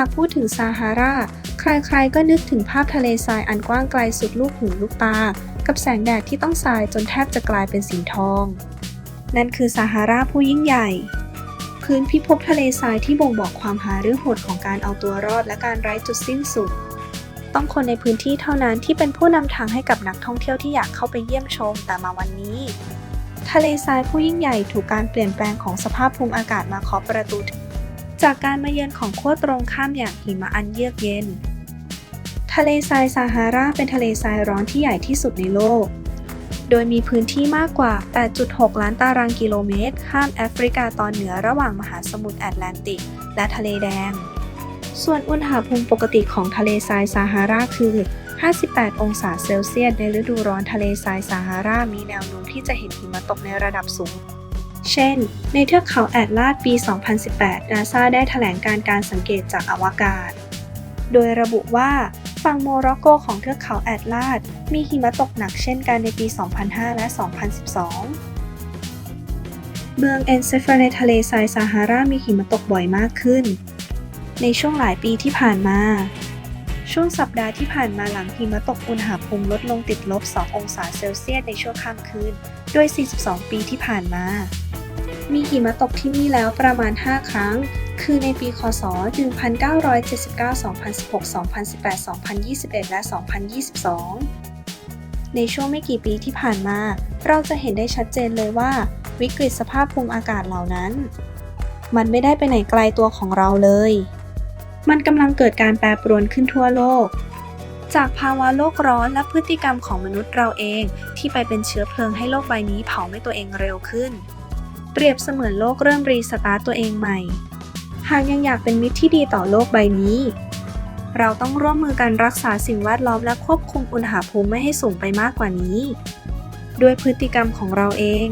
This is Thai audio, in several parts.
หากพูดถึงซาฮารา ใครๆ ก็นึกถึงภาพทะเลทรายอันกว้างไกลสุดลูกหูลูกตา กับแสงแดดที่ต้องสายจนแทบจะกลายเป็นสีทอง นั่นคือซาฮาราผู้ยิ่งใหญ่ พื้นพิภพทะเลทรายที่บ่งบอกความหารือโหดของการเอาตัวรอดและการไร้จุดสิ้นสุด ต้องคนในพื้นที่เท่านั้นที่เป็นผู้นำทางให้กับนักท่องเที่ยวที่อยากเข้าไปเยี่ยมชม แต่มาวันนี้ ทะเลทรายผู้ยิ่งใหญ่ถูกการเปลี่ยนแปลงของสภาพภูมิอากาศมาเคาะประตู จากการมาเยือนของขั้วตรงข้ามอย่างหิมะอันเยือกเย็น ทะเลทรายซาฮาราเป็นทะเลทรายร้อนที่ใหญ่ที่สุดในโลก โดยมีพื้นที่มากกว่า 8.6 ล้านตารางกิโลเมตร ข้ามแอฟริกาตอนเหนือระหว่างมหาสมุทรแอตแลนติก และทะเลแดง ส่วนอุณหภูมิปกติของทะเลทรายซาฮาราคือ 58 องศาเซลเซียส ในฤดูร้อนทะเลทรายซาฮารามีแนวโน้มที่จะเห็นหิมะตกในระดับสูง เช่น ในเทือกเขาแอดลาดปี 2018 นาซาได้แถลงการการสังเกตจากอวกาศ โดยระบุว่าฝั่งโมร็อกโกของเทือกเขาแอดลาดมีหิมะตกหนักเช่นกันในปี 2005 และ 2012 เมืองเอนเซฟาในทะเลทรายซาฮารามีหิมะตกบ่อยมากขึ้น ในช่วงหลายปีที่ผ่านมา ช่วงสัปดาห์ที่ผ่านมาหลังหิมะตกอุณหภูมิลดลงติดลบ 2 องศาเซลเซียสในช่วงค่ำคืนโดย42 ปีที่ผ่านมา มีหิมะตกที่นี่แล้วประมาณ 5 ครั้ง คือในปี คศ 1979 2016 2018 2021 และ 2022 ในช่วงไม่กี่ปีที่ผ่านมา เราจะเห็นได้ชัดเจนเลยว่า วิกฤตสภาพภูมิอากาศเหล่านั้น มันไม่ได้ไปไหนไกลตัวของเราเลย มันกำลังเกิดการแปรปรวนขึ้นทั่วโลกจากภาวะโลกร้อนและพฤติกรรมของมนุษย์เราเอง ที่ไปเป็นเชื้อเพลิงให้โลกใบนี้เผาไหม้ตัวเองเร็วขึ้น เปรียบเสมือนโลกเริ่มรีสตาร์ตตัวเองใหม่ หากยังอยากเป็นมิตรที่ดีต่อโลกใบนี้ เราต้องร่วมมือกันรักษาสิ่งแวดล้อมและควบคุมอุณหภูมิไม่ให้สูงไปมากกว่านี้ ด้วยพฤติกรรมของเราเอง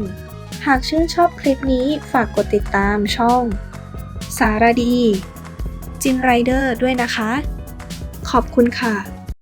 หากชื่นชอบคลิปนี้ฝากกดติดตามช่อง สารดีจินไรเดอร์ด้วยนะคะ ขอบคุณค่ะ